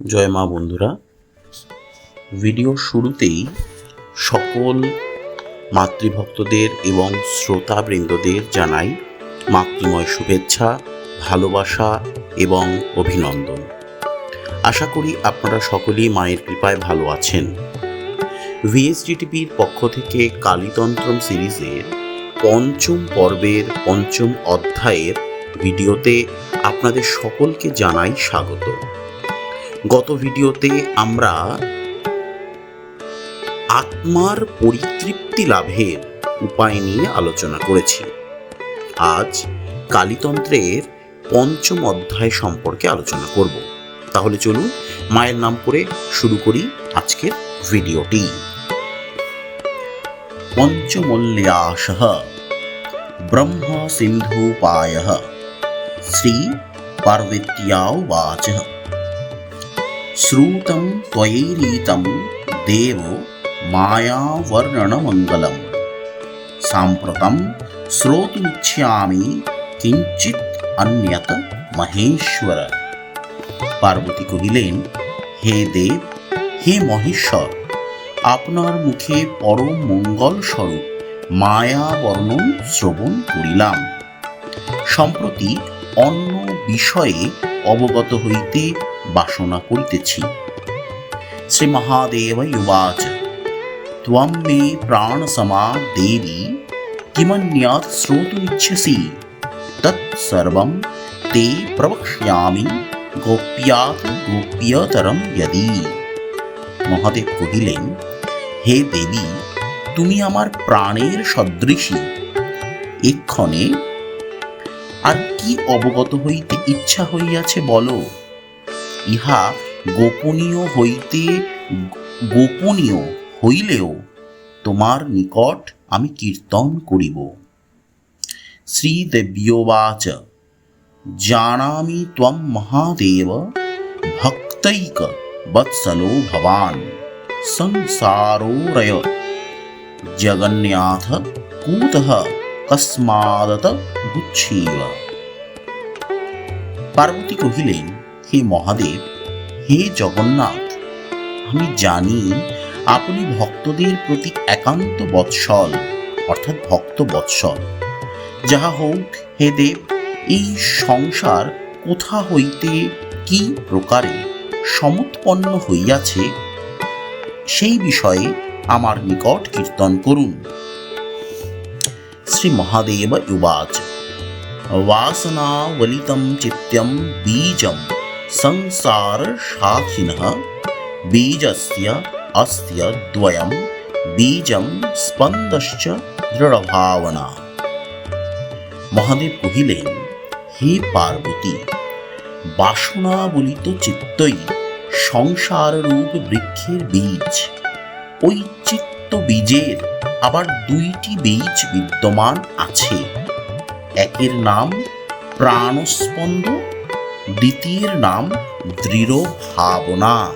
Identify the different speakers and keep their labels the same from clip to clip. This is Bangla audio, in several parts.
Speaker 1: জয় মা বন্ধুরা। ভিডিও শুরুতেই সকল মাতৃভক্তদের এবং শ্রোতাবৃন্দদের জানাই মাতৃময় শুভেচ্ছা, ভালোবাসা এবং অভিনন্দন। আশা করি আপনারা সকলেই মায়ের কৃপায় ভালো আছেন। ভিএসডিটিপির পক্ষ থেকে কালীতন্ত্রম সিরিজের পঞ্চম পর্বের পঞ্চম অধ্যায়ের ভিডিওতে আপনাদের সকলকে জানাই স্বাগত। গত ভিডিওতে আমরা আত্মার পরিতৃপ্তি লাভের উপায় নিয়ে আলোচনা করেছি। আজ কালীতন্ত্রের পঞ্চম অধ্যায় সম্পর্কে আলোচনা করব। তাহলে চলুন মায়ের নাম করে শুরু করি আজকের ভিডিওটি। পঞ্চমূল্যাস ব্রহ্ম সিন্ধুপায় শ্রী পার্বত্যাউবাচ শ্রুতম ত্বয়ৈরীতম দেব মায়াবর্ণনমঙ্গলম সাম্প্রতম শ্রোতুমিচ্ছামি কিঞ্চিৎ অন্যত মহেশ্বর পার্বতী কহিলেন হে দেব হে মহেশ্বর আপনার মুখে পরম মঙ্গল স্বরূপ মায়া বর্ণন শ্রবণ করিলাম সম্প্রতি অন্য বিষয়ে অবগত হইতে বাসনা করিতেছি। শ্রী মহাদেব উবাচ ত্বম মে প্রাণসমা দেবী কিমন্যাৎ শ্রোতুমিচ্ছসি। তৎসর্বম তে প্রবক্ষ্যামি গোপ্যাৎ গোপ্যতরম যদি। মহাদেব কহিলেন, হে দেবী, তুমি আমার প্রাণের সদৃশী। এক্ষণে আর কি অবগত হইতে ইচ্ছা হইয়াছে বলো? ইহা গোপনীয় হইতে গোপনীয় হইলেও তোমার নিকট আমি কীর্তন করিব। শ্রীদেব্যোবাচ জানামি ত্বম মহাদেব। ভক্তৈক বৎসলো ভবান। সংসারোরয় জগন্নাথ কূতः কস্মাদত বুচ্ছিব পার্বতী কহিলেন হে মহাদেব হে জগন্নাথ আমি জানি আপনি ভক্তদের প্রতি একান্ত বৎসল অর্থাৎ ভক্ত বৎসল যাহা হোক হে দেব এই সংসার কোথা হইতে কি প্রকারে সমুৎপন্ন হইয়াছে সেই বিষয়ে আমার নিকট কীর্তন করুন শ্রী মহাদেব উবাচ वासनावलितं चित्यं बीजं संसारशाखिनः बीजस्य अस्य द्वयं বীজম স্পন্দশ্চ দৃঢ়ভাবনা মহাদেব কহিলেন হে পার্বতী বাসনা বলিত চিত্তই সংসাররূপ বৃক্ষের বীজ ওই চিত্ত বীজের আবার দুইটি বীজ বিদ্যমান আছে একের নাম প্রাণস্পন্দ দ্বিতীয়ের নাম দৃঢ় ভাবনা।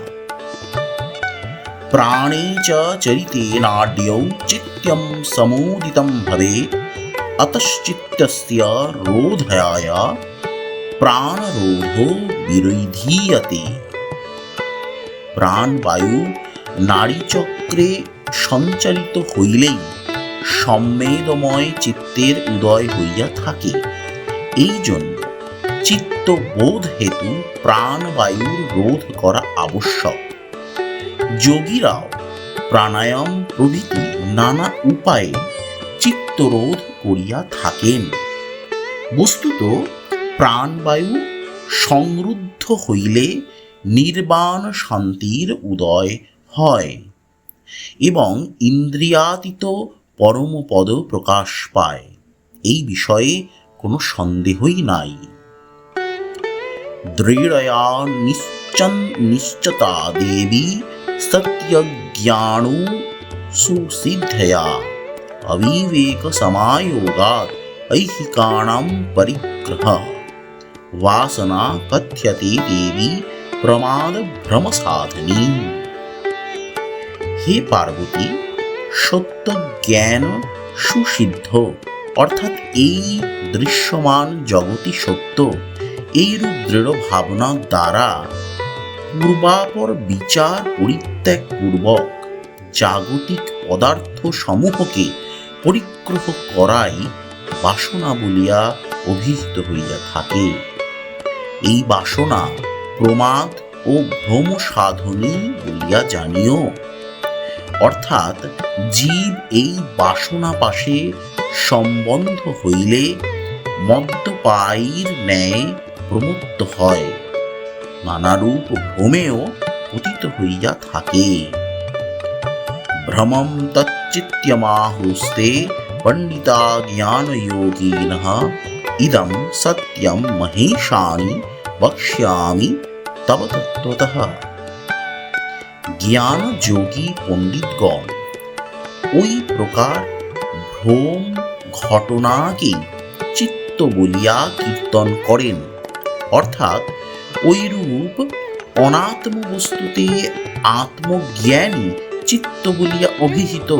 Speaker 1: প্রাণে চ চরিতে নাড্যৌ চিত্যম সমোদিতম ভবেत् অতশ্চিত্তস্য রোধয়ায় প্রাণরোধো বিরোধীয়তে। প্রাণবায়ু নাড়ীচক্রে সঞ্চালিত হইলেই সম্মেদময় চিত্তের উদয় হইয়া থাকে। এই জন্য চিত্তবোধ হেতু প্রাণবায়ুর রোধ করা আবশ্যক। যোগীরাও প্রাণায়াম প্রভৃতি নানা উপায়ে চিত্তরোধ করিয়া থাকেন। বস্তুত প্রাণবায়ু সংরুদ্ধ হইলে নির্বাণ শান্তির উদয় হয় এবং ইন্দ্রিয়াতীত পরমপদ প্রকাশ পায়। এই বিষয়ে কোনো সন্দেহই নাই। দৃঢ়য়া নিশ্চন নিশ্চতা দেবী সত্যজ্ঞাণু সুসিদ্ধয়া অবিবেক সমায়োগাৎ ऐहिकाणां परिग्रह वासना कथ्यते देवी প্রমাদ ভ্রম সাধনী হে পার্বতী সত্য জ্ঞান সুসিদ্ধ অর্থাৎ এই দৃশ্যমান জগতি সত্য এইরূপ দৃঢ় ভাবনা দ্বারা পূর্বাপর বিচার পরিত্যাগ পূর্বক জাগতিক পদার্থ সমূহকে পরিগ্রহ করাই বাসনা বলিয়া অভিহিত হইয়া থাকে। এই বাসনা প্রমাদ ও ভ্রম সাধনী বলিয়া জানিও। অর্থাৎ জীব এই বাসনা পাশে সম্বন্ধ হইলে মদ্যপায়ীর ন্যায় প্রমত্ত হয়। নানারূপ ভ্রমেও পতিত হইয়া থাকে। ভ্রমম তচ্চিত্যমাহুস্তে পণ্ডিতা জ্ঞানযোগিনঃ ইদম সত্যম মহেশানি বক্ষ্যামি তব তত্ত্বতঃ। জ্ঞান যোগী পণ্ডিতগণ, ওই প্রকার ভ্রম ঘটনাকে চিত্ত বলিয়া কীর্তন করেন। অর্থাৎ ঐরূপ অনাত্ম বস্তুতে আত্মজ্ঞানী চিত্ত বলিয়া অভিহিত।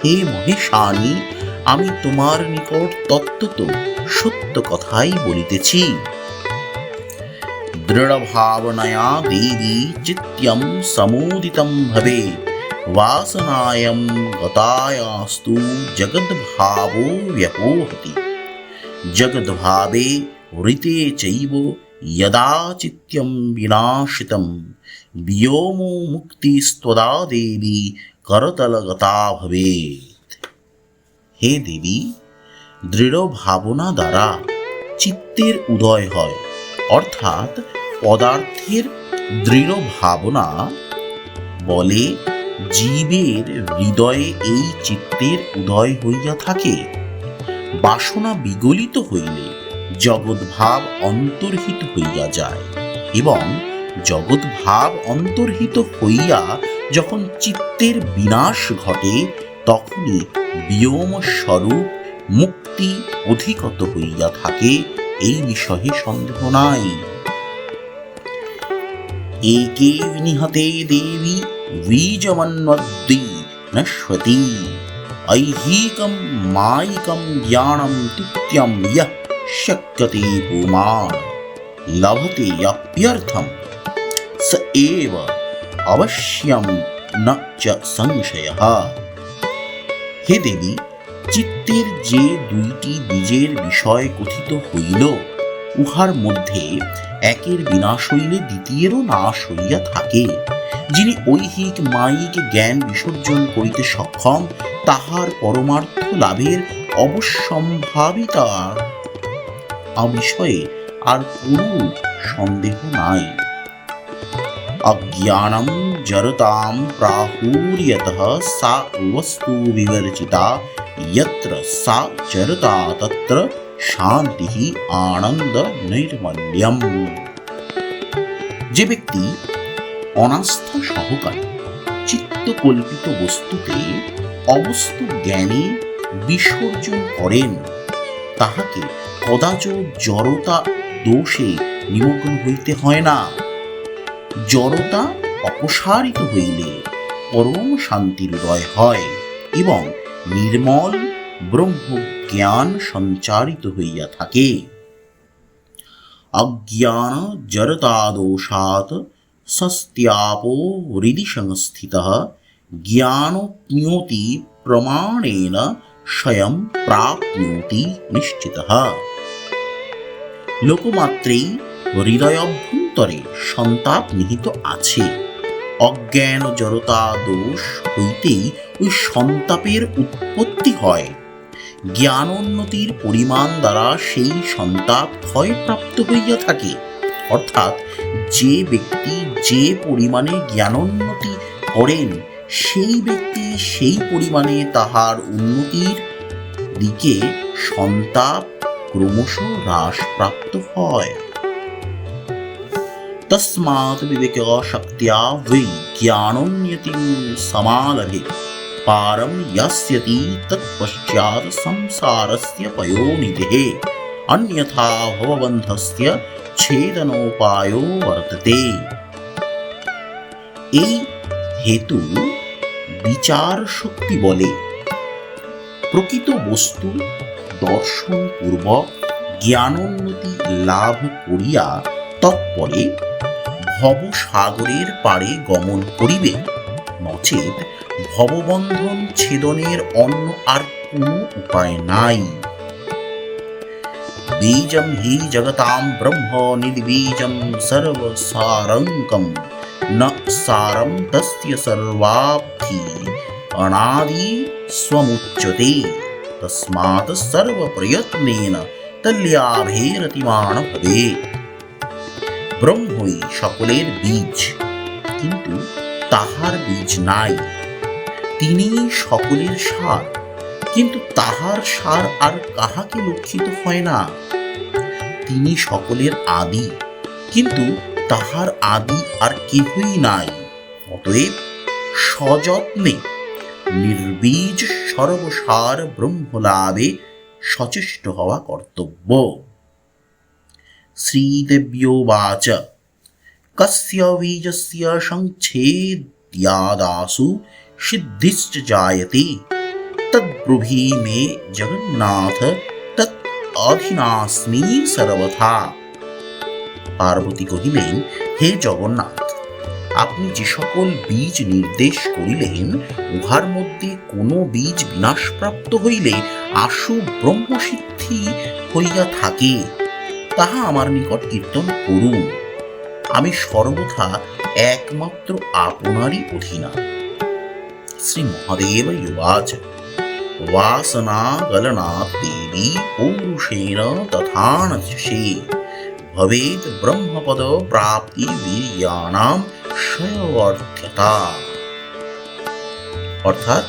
Speaker 1: হে মহেশানী আমি তোমার নিকট তত্ত্বত সত্য কথাই বলিতেছি। দেবী চিত্যম ভবে, বাসনায়ম গতায়াস্তু জগদ্ভাবো ব্যপোহতি। জগদ্ভাবে वृते चैव यदा चित्यं विनाशितं व्योमो मुक्तिस्त्वदा देवी করতলগতা ভবেত হে দেবী দৃঢ় ভাবনা দ্বারা চিত্তের উদয় হয় অর্থাৎ পদার্থের দৃঢ় ভাবনা বলে জীবের হৃদয়ে এই চিত্তের উদয় হইয়া থাকে বাসনা বিগলিত হইলে জগৎভাব অন্তর্হিত হইয়া যায় এবং জগৎভাব অন্তর্হিত হইয়া যখন চিত্তের বিনাশ ঘটে, তখনই বিয়ম স্বরূপ মুক্তি অধিকত হইয়া থাকে। এই বিষয়ে সন্দেহ নাই। একে নিহতে দেবী বীজমন্মদ্দি নশ্বতী ঐহিকম মায়িকম জ্ঞানম তুত্যম ইহ शक्यते पुमान् लभते अप्यर्थं स एव अवश्यं न च संशयः হে দেবী চিত্তের যে দুইটি বীজের বিষয় কথিত হইল উহার মধ্যে একের বিনাশ হইলে দ্বিতীয়েরও নাশ হইয়া থাকে যিনি ঐহিক মায়িক জ্ঞান বিসর্জন করিতে সক্ষম তাহার পরমার্থ লাভের অবশ্যম্ভাবিতার বিষয়ে আর কোনো সন্দেহ নাই অজ্ঞানম জরতাম প্রাহুর্যতঃ সা বস্তু বিবর্জিতা यत्र सा चरता तत्र শান্তি আনন্দ নৈর্মল্যম যে ব্যক্তি অনাস্থা সহকারে চিত্তকল্পিত বস্তুতে অবস্তু জ্ঞানে বিসর্জন করেন তাহাকে কদাচ জড়তা দোষে নিমগ্ন হইতে হয় না। জড়তা অপসারিত হইলে পরম শান্তির উদয় হয় এবং নির্মল ব্রহ্ম জ্ঞান সঞ্চারিত হইয়া থাকে। অজ্ঞান জড়তাদোষাৎ সস্ত্যাপো হৃদি সংস্থিত জ্ঞানপ্নোতি প্রমাণেন স্বয়ং প্রাপ্নোতি নিশ্চিত। লোকমাত্রেই হৃদয়ভ্যন্তরে সন্তাপ নিহিত আছে। অজ্ঞান জড়তা দোষ হইতেই ওই সন্তাপের উৎপত্তি হয়। জ্ঞানোন্নতির পরিমাণ দ্বারা সেই সন্তাপ ক্ষয়প্রাপ্ত হইয়া থাকে। অর্থাৎ যে ব্যক্তি যে পরিমাণে জ্ঞানোন্নতি করেন সেই ব্যক্তি সেই পরিমাণে তাহার উন্নতির দিকে সন্তাপ ক্রমশ হ্রাসপ্রাপ্ত হয় তস্মাৎ বিবেক শক্তিয়া বৈ জ্ঞানোন্নতিম সমালভে পারম ইয়াস্যতি তৎপশ্চাৎ সংসারস্য পয়োনিধে অন্যথা ভববন্ধস্য ছেদনোপায়ো বর্ততে এই হেতু বিচার শক্তি বলে। প্রকৃত বস্তু দর্শন পূর্বক জ্ঞানোন্নতি লাভ করিয়া তৎপরে ভবসাগরের পাড়ে গমন করিবে, নচেত ভববন্ধন ছেদনের অন্য আর কোনো উপায় নাই। বীজম হি জগতাম ব্রহ্ম নির্বীজম সর্বসারঙ্কম ন সারম তস্য সর্বাব্ধি অনাদি স্বমুচ্যতে তস্মাৎ সর্বপ্রয়ত্নেন তল্যাভেরতিমান ভবে ব্রহ্মই সকলের বীজ কিন্তু তাহার বীজ নাই তিনি সকলের সার কিন্তু তাহার সার আর কাহাকে লক্ষিত হয় না তিনি সকলের আদি কিন্তু তাহার আদি আর কেহই নাই, অতএব সযত্নে নির্বীজ সর্বসার ব্রহ্মলাভে সচেষ্ট হওয়া কর্তব্য। শ্রীদেব্যোবাচ কস্য বীজস্য সংচ্ছেদ্যাদাসু সিদ্ধিশ্চ জায়তে তদ্ব্রুভি মে জগন্নাথ তৎ অধীনাস্মি সর্বথা। পার্বতী কহিলেন, হে জগন্নাথ আপনি যে সকল বীজ নির্দেশ করিলেন, উহার মধ্যে কোনো বীজ বিনাশপ্রাপ্ত হইলে আশু ব্রহ্মসিদ্ধি হইয়া থাকে। তাহা আমার নিকট কীর্তন করুন। আমি সর্বথা একমাত্র আপনারই অধীনা শ্রী মহাদেব ইবাচ বাসনা গলনা দেবী পৌরুষেণ তথানশে ভবেত ব্রহ্মপদ প্রাপ্তি বীর্যাণাম অর্থতা অর্থাৎ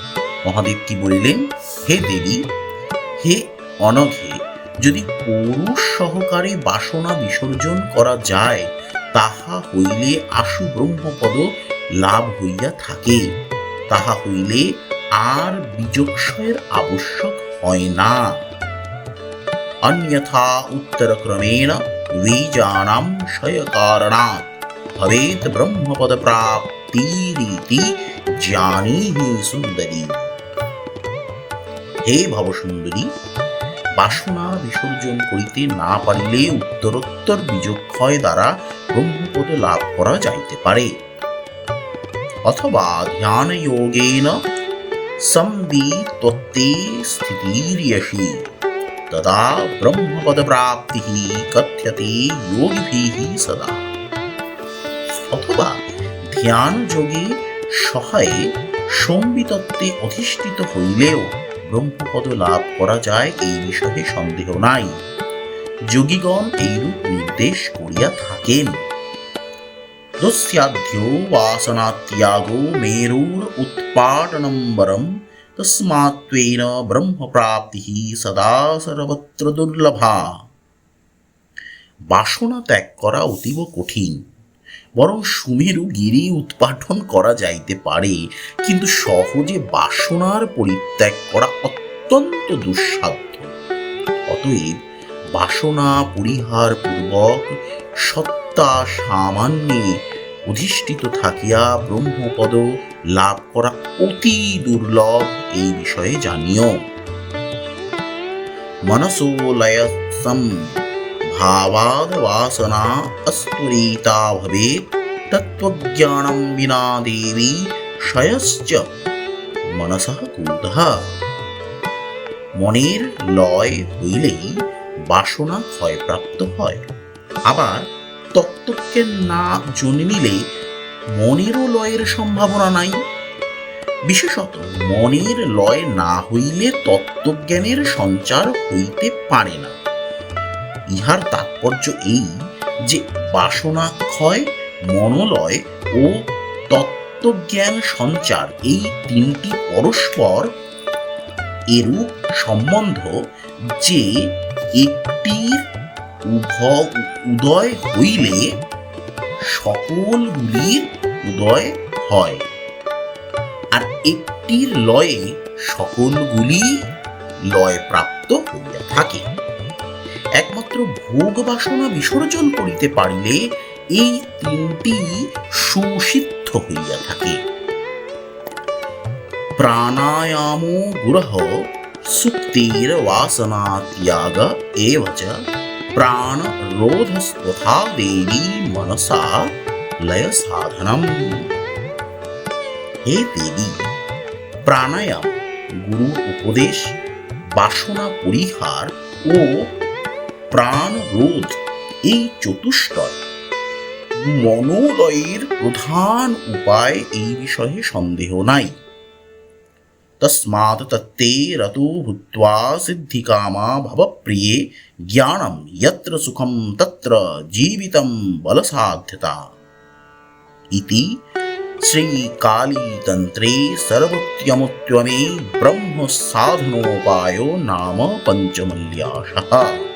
Speaker 1: মহাদেব কি বললেন, হে দেবী, হে অনঘে, যদি পৌরুষ সহকারে বাসনা বিসর্জন করা যায়, তাহা হইলে আশু ব্রহ্মপদ লাভ হইয়া থাকে। তাহা হইলে আর বীজক্ষয়ের আবশ্যক হয় না। অন্যথা উত্তরক্রমেণ বীজানাম ক্ষয়কারণাৎ ভবেত ব্রহ্মপদ প্রাপ্তিরিতি জানিহি সুন্দরী হে ভবসুন্দরী বাসনা বিসর্জন করিতে না পারিলে উত্তরোত্তর বিযোগক্ষয় দ্বারা ব্রহ্মপদ লাভ করা যাইতে পারে অথবা ধ্যান যোগেন संवित्वत्ते स्थितिर्यशि तदा ব্রহ্মপদপ্রাপ্তিः কথ্যতে যোগিভিः সদা অথবা ধ্যান যোগী সহায়ে সম্বিতত্ত্বে অধিষ্ঠিত হইলেও ব্রহ্মপদ লাভ করা যায় এই বিষয়ে সন্দেহ নাই। যোগীগণ এইরূপ নির্দেশ করিয়া থাকেন। দস্যাঢ্য বাসনাত্যাগো মেরুর উৎপাটনম্বরম তস্মাত্বেন সদা সর্বত্র দুর্লভা। বাসনা ত্যাগ করা অতীব কঠিন। বরং সুমেরু গিরি উৎপাটন করা যাইতে পারে, কিন্তু সহজে বাসনার পরিত্যাগ করা অত্যন্ত দুঃসাধ্য। অতএব বাসনা পরিহার পূর্বক সত্তা সামান্যে অধিষ্ঠিত থাকিয়া ব্রহ্মপদ লাভ করা অতি দুর্লভ এই বিষয়ে জানিও। মনসো লয়সম ভাবাদ বাসনা অস্তুরিতা ভবেত তত্ত্বজ্ঞানম বিনা দেবী শয়শ্চ মনসঃ কুধ মনের লয় হইলেই বাসনা ক্ষয়প্রাপ্ত হয় আবার তত্ত্বজ্ঞান না জন্মিলে মনেরও লয়ের সম্ভাবনা নাই বিশেষত মনের লয় না হইলে তত্ত্বজ্ঞানের সঞ্চার হইতে পারে না ইহার তাৎপর্য এই যে বাসনা ক্ষয় মনোলয় ও তত্ত্বজ্ঞান সঞ্চার এই তিনটি পরস্পর এরূপ সম্বন্ধ যে একটির উভ, উদয় হইলে সকলগুলির উদয় হয়। আর একটির লয়ে সকলগুলি লয় প্রাপ্ত হইয়া থাকে। মাত্র ভোগ বাসনা বিসর্জন করিতে পারিলে এই তিনটি সুসিদ্ধ হইয়া থাকে। প্রাণায়াম গুরহ সুক্তির বাসনা ত্যাগ এবচ চ প্রাণ রোধস্তথা দেবী মনসা লয় সাধনম। হে দেবী, প্রাণায়াম গুরু উপদেশ, বাসনা পরিহার ও প্রাণ রোধ, এই চতুষ্টয় মনোলয়ের প্রধান উপায় এই বিষয়ে সন্দেহ নাই। তস্মাৎ তত্তে রতো ভূত্বা সিদ্ধিকামা ভবপ্রিয়ে জ্ঞানম যত্র সুখম তত্র জীবিতম বলসাধ্যতা ইতি শ্রীকালীতন্ত্রে সর্বত্যমুত্তমে ব্রহ্ম সাধনোপায় নাম পঞ্চমল্যাসः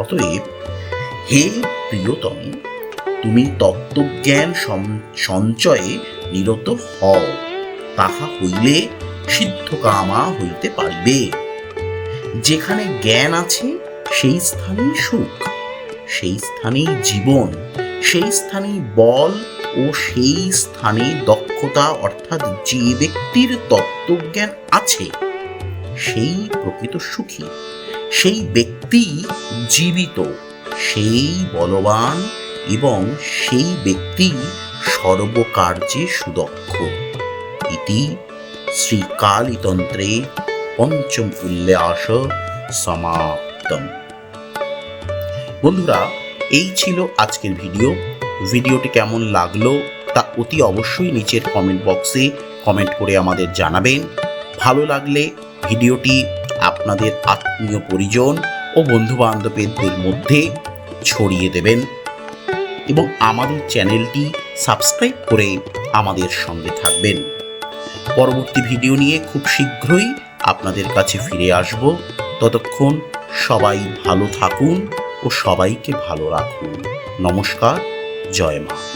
Speaker 1: অতএব, হে প্রিয়তম, তুমি তত্ত্বজ্ঞান সঞ্চয়ে নিরত হও। তাহা হইলে সিদ্ধকামা হইতে পারিবে। যেখানে জ্ঞান আছে, সেই স্থানেই সুখ, সেই স্থানেই জীবন, সেই স্থানেই বল ও সেই স্থানে দক্ষতা, অর্থাৎ যে ব্যক্তির তত্ত্বজ্ঞান আছে, সেই প্রকৃত সুখী। সেই ব্যক্তি জীবিত, সেই বলবান এবং সেই ব্যক্তি সর্বকার্যে সুদক্ষ। ইতি শ্রীকালীতন্ত্রে পঞ্চম উল্লাস সমাপ্তম। বন্ধুরা, এই ছিল আজকের ভিডিও। ভিডিওটি কেমন লাগল তা অতি অবশ্যই নিচের কমেন্ট বক্সে কমেন্ট করে আমাদের জানাবেন। ভালো লাগলে ভিডিওটি আপনাদের আত্মীয় পরিজন ও বন্ধু বান্ধবদের মধ্যে ছড়িয়ে দেবেন এবং আমাদের চ্যানেলটি সাবস্ক্রাইব করে আমাদের সঙ্গে থাকবেন। পরবর্তী ভিডিও নিয়ে খুব শীঘ্রই আপনাদের কাছে ফিরে আসব। ততক্ষণ সবাই ভালো থাকুন ও সবাইকে ভালো রাখুন। নমস্কার, জয় মা।